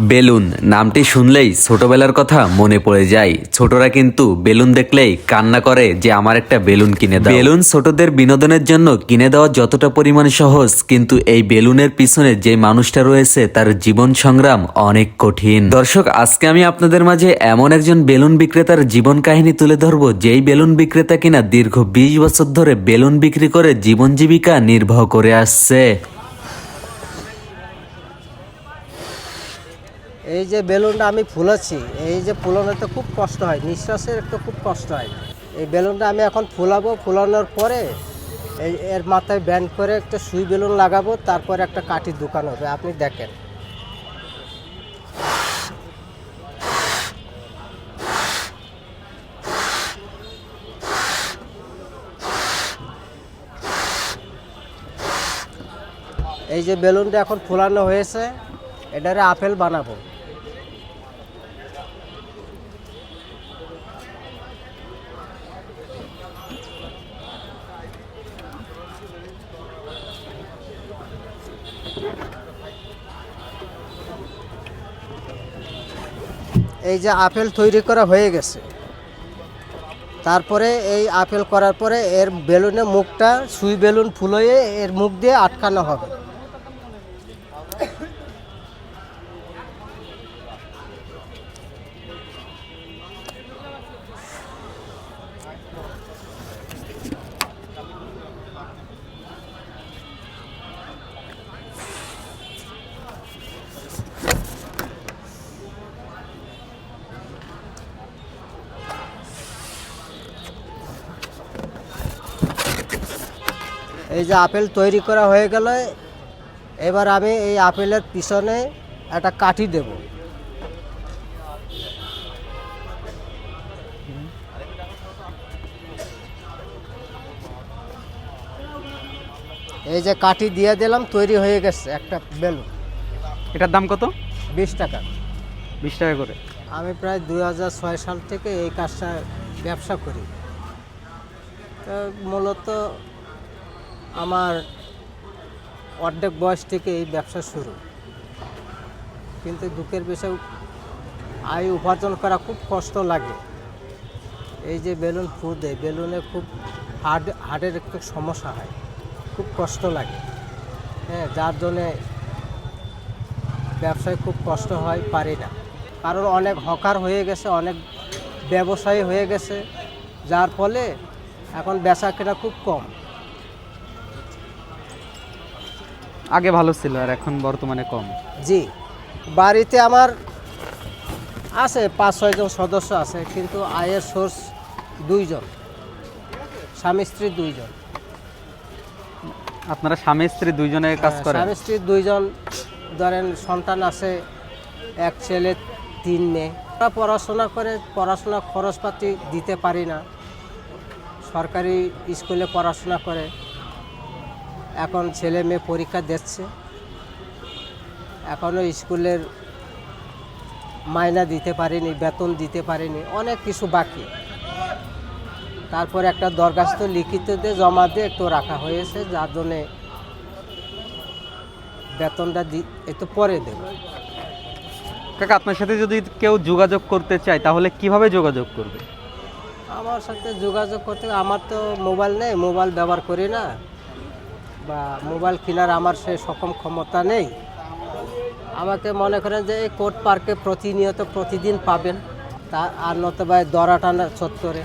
Balloon. নামটি শুনলেই ছোটবেলার কথা মনে পড়ে যায়। ছোটরা কিন্তু বেলুন দেখলেই কান্না করে যে আমার একটা বেলুন কিনে দাও। বেলুন ছোটদের বিনোদনের জন্য কিনে দেওয়া যতটা পরিমাণ সহজ, কিন্তু এই বেলুনের পিছনে যে মানুষটা রয়েছে তার জীবন সংগ্রাম অনেক কঠিন। দর্শক, আজকে আমি আপনাদের মাঝে এমন একজন বেলুন বিক্রেতার জীবন কাহিনী তুলে ধরবো, যেই বেলুন বিক্রেতা কিনা দীর্ঘ বিশ বছর ধরে বেলুন বিক্রি করে জীবন জীবিকা নির্বাহ করে আসছে। এই যে বেলুনটা আমি ফুলাচ্ছি, এই যে ফুলানোতে খুব কষ্ট হয়, নিঃশ্বাসের একটু খুব কষ্ট হয়। এই বেলুনটা আমি এখন ফুলাবো, ফুলানোর পরে এই এর মাথায় ব্যান্ড করে একটা সুই বেলুন লাগাবো, তারপরে একটা কাঠির দোকান হবে, আপনি দেখেন। এই যে বেলুনটা এখন ফুলানো হয়েছে, এটারে আপেল বানাবো। এই যে আপেল তৈরি করা হয়ে গেছে। তারপরে এই আপেল করার পরে এর বেলুনে মুখটা সুই বেলুন ফুলোয়ে এর মুখ দিয়ে আটকানো হবে। এই যে আপেল তৈরি করা হয়ে গেল এবার আমি এই আপেলের পিছনে একটা কাঠি দেব। এই যে কাঠি দিয়ে দিলাম তৈরি হয়ে গেছে একটা বেলুন। এটার দাম কত? বিশ টাকা। বিশ টাকা করে। আমি প্রায় দুই হাজার ছয় সাল থেকে এই কাজটা ব্যবসা করি। তো মূলত আমার অর্ধেক বয়স থেকে এই ব্যবসা শুরু। কিন্তু দুঃখের বিষয়, আয় উপার্জন করা খুব কষ্ট লাগে। এই যে বেলুন ফু দেয়, বেলুনে খুব হার্ট হার্টের একটু সমস্যা হয়, খুব কষ্ট লাগে। হ্যাঁ যার জন্যে ব্যবসায় খুব কষ্ট হয়, পারি না। কারণ অনেক হকার হয়ে গেছে, অনেক ব্যবসায়ী হয়ে গেছে, যার ফলে এখন বেচা কেনা খুব কম। আগে ভালো ছিল আর এখন বর্তমানে কম। জি। বাড়িতে আমার আছে পাঁচ ছয়জন সদস্য আছে কিন্তু আয়ের সোর্স দুইজন। স্বামী স্ত্রী দুইজন। আপনারা স্বামী স্ত্রী দুইজনে কাজ হ্যাঁ, করেন? স্বামী স্ত্রী দুইজন ধরেন সন্তান আছে এক ছেলে তিন মেয়ে। পড়াশোনা করে পড়াশোনা খরচপাতি দিতে পারি না। সরকারি স্কুলে পড়াশোনা করে। এখন ছেলে মেয়ে পরীক্ষা দিচ্ছে। এখনও স্কুলের মাইনা দিতে পারিনি বেতন দিতে পারিনি অনেক কিছু বাকি। তারপরে একটা দরখাস্ত লিখিত দিয়ে জমা দিয়ে একটু রাখা হয়েছে যার জন্যে বেতনটা দি একটু পরে দেব। কাকা আপনার সাথে যদি কেউ যোগাযোগ করতে চায় তাহলে কীভাবে যোগাযোগ করবে? আমার সাথে যোগাযোগ করতে আমার তো মোবাইল নেই মোবাইল ব্যবহার করি না। বা মোবাইল কেনার আমার সে সক্ষম ক্ষমতা নেই। আমাকে মনে করেন যে এই কোর্ট পার্কে প্রতিনিয়ত প্রতিদিন পাবেন। তা আর নতুবা দরাটানা চত্বরে।